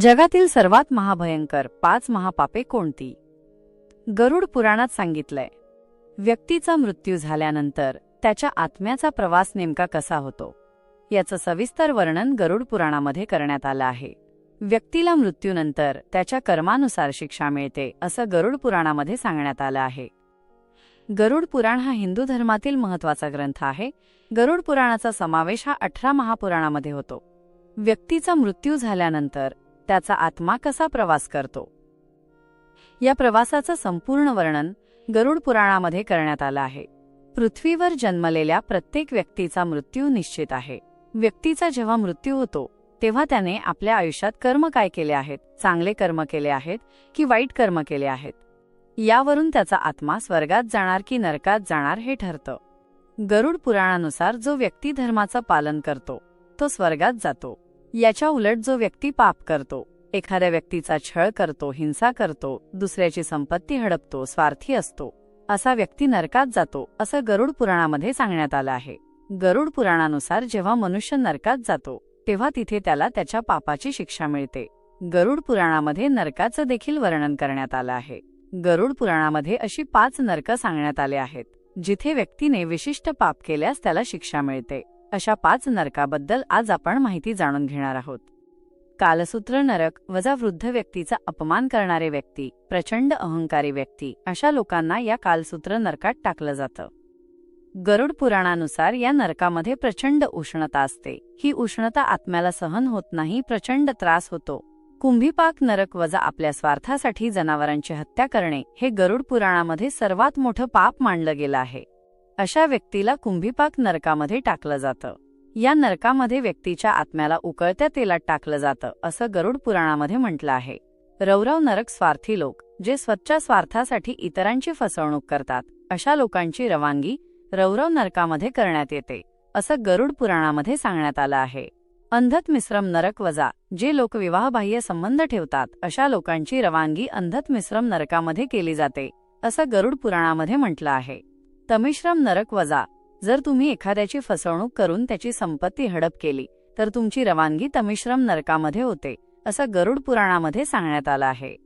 जगातील सर्वात महाभयंकर पाच महापापे कोणती? गरुड पुराणात सांगितलंय व्यक्तीचा मृत्यू झाल्यानंतर त्याच्या आत्म्याचा प्रवास नेमका कसा होतो? याचं सविस्तर वर्णन गरुड पुराणामध्ये करण्यात आलं आहे. व्यक्तीला मृत्यूनंतर त्याच्या कर्मानुसार शिक्षा मिळते असं गरुड पुराणामध्ये सांगण्यात आलं आहे. गरुड पुराण हा हिंदू धर्मातील महत्त्वाचा ग्रंथ आहे. गरुड पुराणाचा समावेश हा अठरा महापुराणामध्ये होतो. व्यक्तीचा मृत्यू झाल्यानंतर त्याचा आत्मा कसा प्रवास करतो? या प्रवासाचं संपूर्ण वर्णन गरुड पुराणामध्ये करण्यात आलं आहे. पृथ्वीवर जन्मलेल्या प्रत्येक व्यक्तीचा मृत्यू निश्चित आहे. व्यक्तीचा जेव्हा मृत्यू होतो तेव्हा त्याने आपल्या आयुष्यात कर्म काय केले आहेत? चांगले कर्म केले आहेत की वाईट कर्म केले आहेत? यावरून त्याचा आत्मा स्वर्गात जाणार की नरकात जाणार हे ठरतं. गरुड पुराणानुसार जो व्यक्ती धर्माचं पालन करतो तो स्वर्गात जातो. याच्या उलट जो व्यक्ती पाप करतो एखाद्या व्यक्तीचा छळ करतो हिंसा करतो दुसऱ्याची संपत्ती हडपतो स्वार्थी असतो असा व्यक्ती नरकात जातो असं गरुड पुराणामध्ये सांगण्यात आलं आहे. गरुड पुराणानुसार जेव्हा मनुष्य नरकात जातो तेव्हा तिथे त्याला त्याच्या पापाची शिक्षा मिळते. गरुड पुराणामध्ये नरकाचं देखील वर्णन करण्यात आलं आहे. गरुड पुराणामध्ये अशी पाच नरक सांगण्यात आले आहेत जिथे व्यक्तीने विशिष्ट पाप केल्यास त्याला शिक्षा मिळते. अशा पाच नरकाबद्दल आज आपण माहिती जाणून घेणार आहोत. कालसूत्र नरक वजा वृद्ध व्यक्तीचा अपमान करणारे व्यक्ती प्रचंड अहंकारी व्यक्ती अशा लोकांना या कालसूत्र नरकात टाकलं जातं. गरुड पुराणानुसार या नरकामध्ये प्रचंड उष्णता असते. ही उष्णता आत्म्याला सहन होत नाही प्रचंड त्रास होतो. कुंभीपाक नरक वजा आपल्या स्वार्थासाठी जनावरांची हत्या करणे हे गरुड पुराणामध्ये सर्वात मोठं पाप मानलं गेलं आहे. अशा व्यक्तीला कुंभीपाक नरकामध्ये टाकलं जातं. या नरकामध्ये व्यक्तीच्या आत्म्याला उकळत्या तेलात टाकलं जातं असं गरुड पुराणामध्ये म्हटलं आहे. रौरव नरक स्वार्थी लोक जे स्वतःच्या स्वार्थासाठी इतरांची फसवणूक करतात अशा लोकांची रवानगी रौरव नरकामध्ये करण्यात येते असं गरुड पुराणामध्ये सांगण्यात आलं आहे. अंधत मिश्रम नरक वजा जे लोक विवाहबाह्य संबंध ठेवतात अशा लोकांची रवानगी अंधत मिश्रम नरकामध्ये केली जाते असं गरुड पुराणामध्ये म्हटलं आहे. तमिश्रम नरक वजा. जर तुम्ही एखाद्याची फसवणूक करून त्याची संपत्ती हडप केली तर तुमची रवानगी तमिश्रम नरकामध्ये होते असं गरुड पुराणामध्ये सांगण्यात आलं आहे.